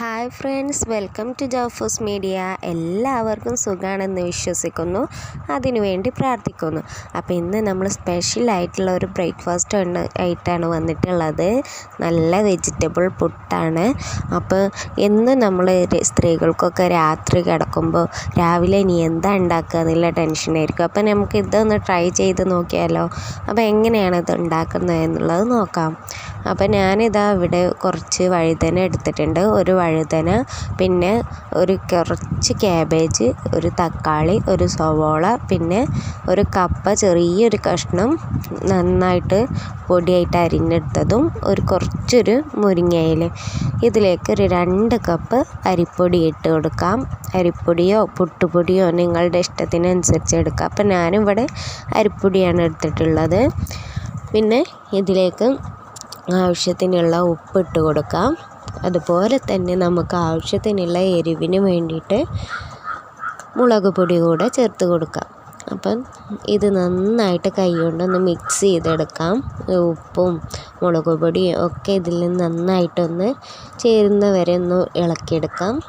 Hi friends welcome to Jofos media എല്ലാവർക്കും സുഖമാണെന്ന് വിശ്വസിക്കുന്നു. അതിനുവേണ്ടി പ്രാർത്ഥിക്കുന്നു. അപ്പോൾ ഇന്ന് നമ്മൾ സ്പെഷ്യൽ ആയിട്ടുള്ള ഒരു ബ്രേക്ക്ഫാസ്റ്റ് ആയിട്ടാണ് വന്നിട്ടുള്ളത്. നല്ല വെജിറ്റബിൾ പുട്ടാണ്. അപ്പോൾ എന്ന് നമ്മൾ സ്ത്രീകൾക്കൊക്കെ രാത്രി കിടക്കുമ്പോൾ രാവിലെ ഇനി എന്താ ഉണ്ടാക്കുക എന്നുള്ള ടെൻഷനായിരിക്കും അപ്പോൾ നമുക്ക് ഇതൊന്ന് ട്രൈ ചെയ്ത് നോക്കിയാലോ? അപ്പോൾ എങ്ങനെയാണ് ഇത് ഉണ്ടാക്കുന്നത് എന്നുള്ളത് നോക്കാം. അപ്പോൾ ഞാനിതാ ഇവിടെ കുറച്ച് വഴുതന എടുത്തിട്ടുണ്ട്. ഒരു വഴുതന പിന്നെ ഒരു കുറച്ച് ക്യാബേജ് ഒരു തക്കാളി ഒരു സവോള പിന്നെ ഒരു കപ്പ ചെറിയൊരു കഷ്ണം നന്നായിട്ട് പൊടിയായിട്ട് അരിഞ്ഞെടുത്തതും ഒരു കുറച്ചൊരു മുരിങ്ങയില. ഇതിലേക്ക് ഒരു രണ്ട് കപ്പ് അരിപ്പൊടി ഇട്ട് കൊടുക്കാം. അരിപ്പൊടിയോ പുട്ടുപൊടിയോ നിങ്ങളുടെ ഇഷ്ടത്തിനനുസരിച്ച് എടുക്കാം. അപ്പം ഞാനിവിടെ അരിപ്പൊടിയാണ് എടുത്തിട്ടുള്ളത്. പിന്നെ ഇതിലേക്ക് ആവശ്യത്തിനുള്ള ഉപ്പിട്ട് കൊടുക്കാം. അതുപോലെ തന്നെ നമുക്ക് ആവശ്യത്തിനുള്ള എരിവിന് വേണ്ടിയിട്ട് മുളക് പൊടി കൂടെ ചേർത്ത് കൊടുക്കാം. അപ്പം ഇത് നന്നായിട്ട് കൈ കൊണ്ടൊന്ന് മിക്സ് ചെയ്തെടുക്കാം. ഉപ്പും മുളക് പൊടിയും ഒക്കെ ഇതിൽ നന്നായിട്ടൊന്ന് ചേരുന്ന വരെ ഒന്ന് ഇളക്കിയെടുക്കാം.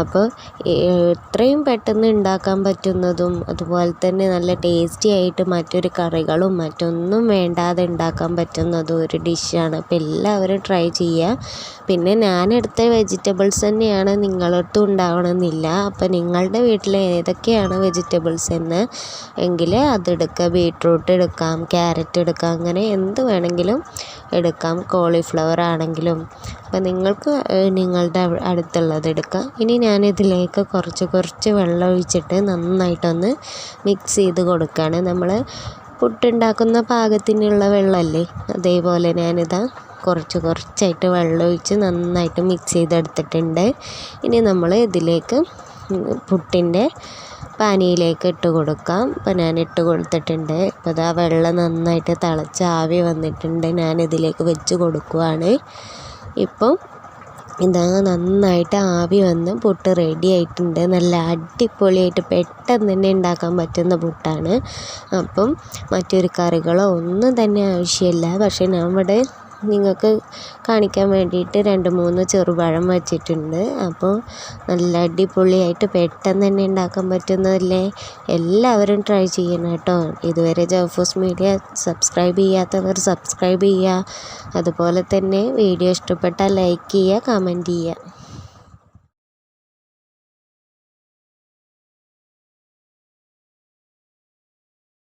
അപ്പോൾ എത്രയും പെട്ടെന്ന് ഉണ്ടാക്കാൻ പറ്റുന്നതും അതുപോലെ തന്നെ നല്ല ടേസ്റ്റി ആയിട്ട് മറ്റൊരു കറികളും മറ്റൊന്നും വേണ്ടാതെ ഉണ്ടാക്കാൻ പറ്റുന്നതും ഒരു ഡിഷാണ് അപ്പോൾ എല്ലാവരും ട്രൈ ചെയ്യുക. പിന്നെ ഞാൻ ഞാനെടുത്ത വെജിറ്റബിൾസ് തന്നെയാണ് നിങ്ങളടുത്തും ഉണ്ടാവണമെന്നില്ല. അപ്പോൾ നിങ്ങളുടെ വീട്ടിൽ ഏതൊക്കെയാണ് വെജിറ്റബിൾസ് എന്ന് എങ്കിൽ അതെടുക്കുക. ബീട്രൂട്ട് എടുക്കാം ക്യാരറ്റ് എടുക്കാം അങ്ങനെ എന്ത് വേണമെങ്കിലും എടുക്കാം. കോളിഫ്ലവർ ആണെങ്കിലും അപ്പോൾ നിങ്ങൾക്ക് നിങ്ങളുടെ അടുത്തുള്ളത് എടുക്കാം. ഇനി ഞാനിതിലേക്ക് കുറച്ച് കുറച്ച് വെള്ളം ഒഴിച്ചിട്ട് നന്നായിട്ടൊന്ന് മിക്സ് ചെയ്ത് കൊടുക്കുകയാണ് നമ്മൾ പുട്ടുണ്ടാക്കുന്ന പാകത്തിനുള്ള വെള്ളമല്ലേ അതേപോലെ ഞാനിതാ കുറച്ച് കുറച്ചായിട്ട് വെള്ളം ഒഴിച്ച് നന്നായിട്ട് മിക്സ് ചെയ്തെടുത്തിട്ടുണ്ട്. ഇനി നമ്മൾ ഇതിലേക്ക് പുട്ടിന്റെ പാനിയിലേക്ക് ഇട്ട് കൊടുക്കാം. അപ്പോൾ ഞാൻ ഇട്ട് കൊടുത്തിട്ടുണ്ട്. അപ്പോൾ അതാ വെള്ളം നന്നായിട്ട് തിളച്ച് ആവി വന്നിട്ടുണ്ട്. ഞാൻ ഇതിലേക്ക് വെച്ച് കൊടുക്കുവാണ്. ഇപ്പം ഇതാ നന്നായിട്ട് ആവി വന്ന് പുട്ട് റെഡി ആയിട്ടുണ്ട്. നല്ല അടിപൊളിയായിട്ട് പെട്ടെന്ന് തന്നെ ഉണ്ടാക്കാൻ പറ്റുന്ന പുട്ടാണ്. അപ്പം മറ്റൊരു കറികളോ ഒന്നും തന്നെ ആവശ്യമില്ല. പക്ഷേ ഇവിടെ നിങ്ങൾക്ക് കാണിക്കാൻ വേണ്ടിയിട്ട് രണ്ട് മൂന്ന് ചെറുപഴം വച്ചിട്ടുണ്ട്. അപ്പോൾ നല്ല അടിപൊളിയായിട്ട് പെട്ടെന്ന് തന്നെ ഉണ്ടാക്കാൻ പറ്റുന്നതല്ലേ? എല്ലാവരും ട്രൈ ചെയ്യണം കേട്ടോ. ഇതുവരെ ജോഫോസ് മീഡിയ സബ്സ്ക്രൈബ് ചെയ്യാത്തവർ സബ്സ്ക്രൈബ് ചെയ്യുക. അതുപോലെ തന്നെ വീഡിയോ ഇഷ്ടപ്പെട്ടാൽ ലൈക്ക് ചെയ്യുക കമന്റ് ചെയ്യുക.